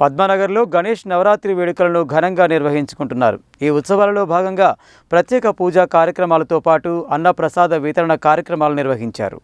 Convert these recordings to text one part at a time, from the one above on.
పద్మనగర్లో గణేష్ నవరాత్రి వేడుకలను ఘనంగా నిర్వహించుకుంటున్నారు. ఈ ఉత్సవాలలో భాగంగా ప్రత్యేక పూజా కార్యక్రమాలతో పాటు అన్నప్రసాద వితరణ కార్యక్రమాలు నిర్వహించారు.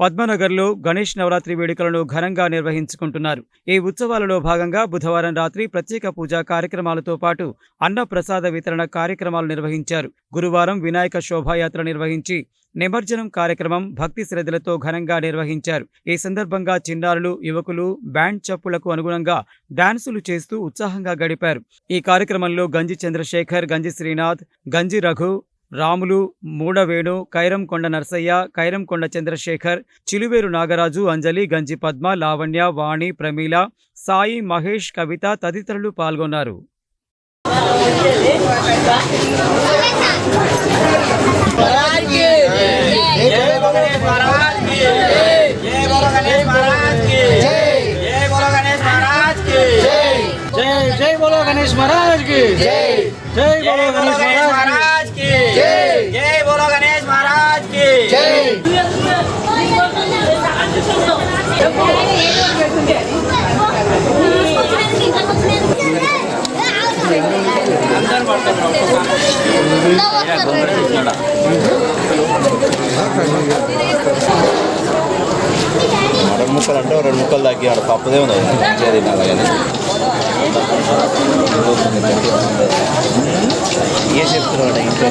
పద్మనగర్లో గణేష్ నవరాత్రి వేడుకలను ఘనంగా నిర్వహించుకుంటున్నారు. ఈ ఉత్సవాలలో భాగంగా బుధవారం రాత్రి ప్రత్యేక పూజా కార్యక్రమాలతో పాటు అన్నప్రసాద వితరణ కార్యక్రమాలు నిర్వహించారు. గురువారం వినాయక శోభాయాత్ర నిర్వహించి నిమజ్జనం కార్యక్రమం భక్తి శ్రద్ధలతో ఘనంగా నిర్వహించారు. ఈ సందర్భంగా చిన్నారులు యువకులు బ్యాండ్ చప్పులకు అనుగుణంగా డాన్సులు చేస్తూ ఉత్సాహంగా గడిపారు. ఈ కార్యక్రమంలో గంజి చంద్రశేఖర్ గంజి శ్రీనాథ్ గంజి రఘు రాములు మూడవేణు కైరంకొండ నర్సయ్య కైరంకొండ చంద్రశేఖర్ చిలువేరు నాగరాజు అంజలి గంజి పద్మ లావణ్య వాణి ప్రమీల సాయి మహేష్ కవిత తదితరులు పాల్గొన్నారు జై జై బోలో గణేష్ మహారాజ్కి జై జై బోలో గణేష్ మహారాజ్కి రెండు ముక్కలు అంటే రెండు ముక్కలు తగ్గి ఆడ తప్పదే ఉంది. మంచిగా ఏ చెప్తున్నాడు ఇంట్లో?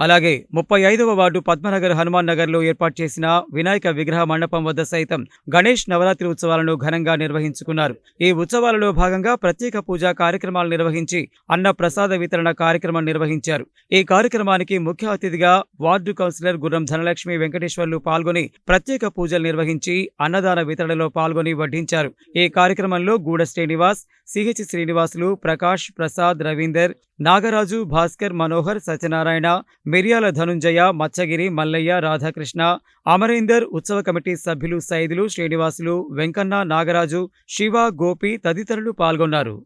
అలాగే ముప్పై ఐదవ వార్డు పద్మనగర్ హనుమాన్ నగర్లో ఏర్పాటు చేసిన వినాయక విగ్రహ మండపం వద్ద సైతం గణేష్ నవరాత్రి ఉత్సవాలను ఘనంగా నిర్వహించుకున్నారు. ఈ ఉత్సవాలలో భాగంగా ప్రత్యేక పూజా కార్యక్రమాలు నిర్వహించి అన్న ప్రసాద వితరణ కార్యక్రమం నిర్వహించారు. ఈ కార్యక్రమానికి ముఖ్య అతిథిగా వార్డు కౌన్సిలర్ గుర్రం ధనలక్ష్మి వెంకటేశ్వర్లు పాల్గొని ప్రత్యేక పూజలు నిర్వహించి అన్నదాన వితరణలో పాల్గొని వడ్డించారు. ఈ కార్యక్రమంలో గూడ శ్రీనివాస్ సిహెచ్ శ్రీనివాసులు ప్రకాష్ ప్రసాద్ రవీందర్ నాగరాజు భాస్కర్ మనోహర్ సత్యనారాయణ మిర్యాల ధనుంజయ మచ్చగిరి మల్లయ్య రాధాకృష్ణ అమరేందర్ ఉత్సవ కమిటీ సభ్యులు సైదులు శ్రీనివాసులు వెంకన్న నాగరాజు శివ గోపి తదితరులు పాల్గొన్నారు.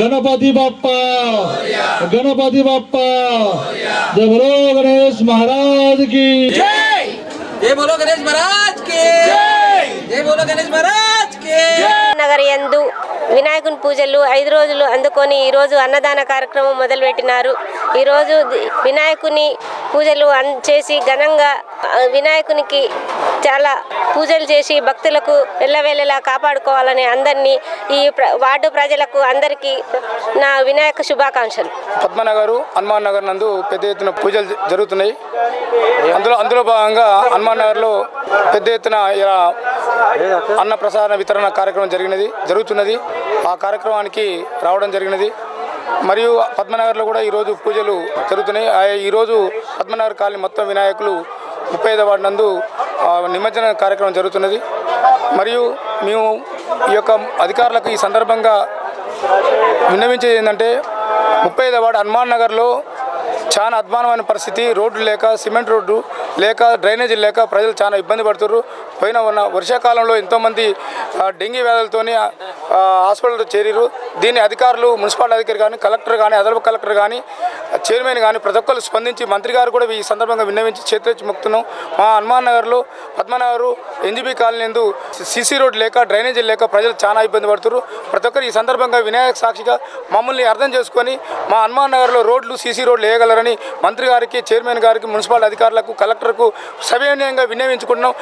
గణపతి బాప్ప. గణపతి బాప్ప. జయ గణేష్ మహారాజ్కి. నగర్ ఎందు వినాయకుని పూజలు ఐదు రోజులు అందుకొని ఈరోజు అన్నదాన కార్యక్రమం మొదలుపెట్టినారు. ఈరోజు వినాయకుని పూజలు చేసి ఘనంగా వినాయకునికి చాలా పూజలు చేసి భక్తులకు వెళ్ళవేళలా కాపాడుకోవాలని అందరినీ ఈ ప్ర- వార్డు ప్రజలకు అందరికీ నా వినాయక శుభాకాంక్షలు. పద్మనగరు హనుమాన్ నగర్ నందు పెద్ద ఎత్తున పూజలు జరుగుతున్నాయి. అందులో అందులో భాగంగా హనుమాన్ నగర్లో పెద్ద ఎత్తున ఇలా అన్న ప్రసారణ వితరణ కార్యక్రమం జరిగినది జరుగుతున్నది. ఆ కార్యక్రమానికి రావడం జరిగినది. మరియు పద్మనగర్లో కూడా ఈరోజు పూజలు జరుగుతున్నాయి. ఆ ఈరోజు పద్మనగర్ కాలనీ మొత్తం వినాయకులు ముప్పై ఐదు వార్డు నందు నిమజ్జన కార్యక్రమం జరుగుతున్నది. మరియు మేము ఈ యొక్క అధికారులకు ఈ సందర్భంగా విన్నవించేది ఏంటంటే ముప్పై ఐదవ వార్డు హనుమాన్ నగర్లో చాలా అధ్వానమైన పరిస్థితి. రోడ్డు లేక సిమెంట్ రోడ్డు లేక డ్రైనేజీ లేక ప్రజలు చాలా ఇబ్బంది పడుతున్నారు పోయిన ఉన్న వర్షాకాలంలో ఎంతోమంది డెంగ్యూ డెంగీ వ్యాధులతోని ఆ, హాస్పిటల్ చేరిరు దీన్ని అధికారులు మున్సిపాలిటీ అధికారి కానీ కలెక్టర్ కానీ అదనపు కలెక్టర్ కానీ చైర్మన్ కానీ ప్రతి ఒక్కరు స్పందించి మంత్రి గారు కూడా ఈ సందర్భంగా విన్నవించి చేతులెచ్చి మొక్కుతున్నాం. మా హనుమాన్ నగర్లో పద్మనగర్ ఎన్జీబీ కాలనీ ఎందు సీసీ రోడ్ లేక డ్రైనేజీ లేక ప్రజలు చాలా ఇబ్బంది పడుతున్నారు ప్రతి ఒక్కరు ఈ సందర్భంగా వినాయక సాక్షిగా మమ్మల్ని అర్థం చేసుకొని మా హనుమాన్ నగర్లో రోడ్లు సీసీ రోడ్లు వేయగలరని మంత్రి గారికి చైర్మన్ గారికి మున్సిపల్ అధికారులకు కలెక్టర్ కలెక్టర్కు సవినయంగా వినియోగించుకుంటున్నాం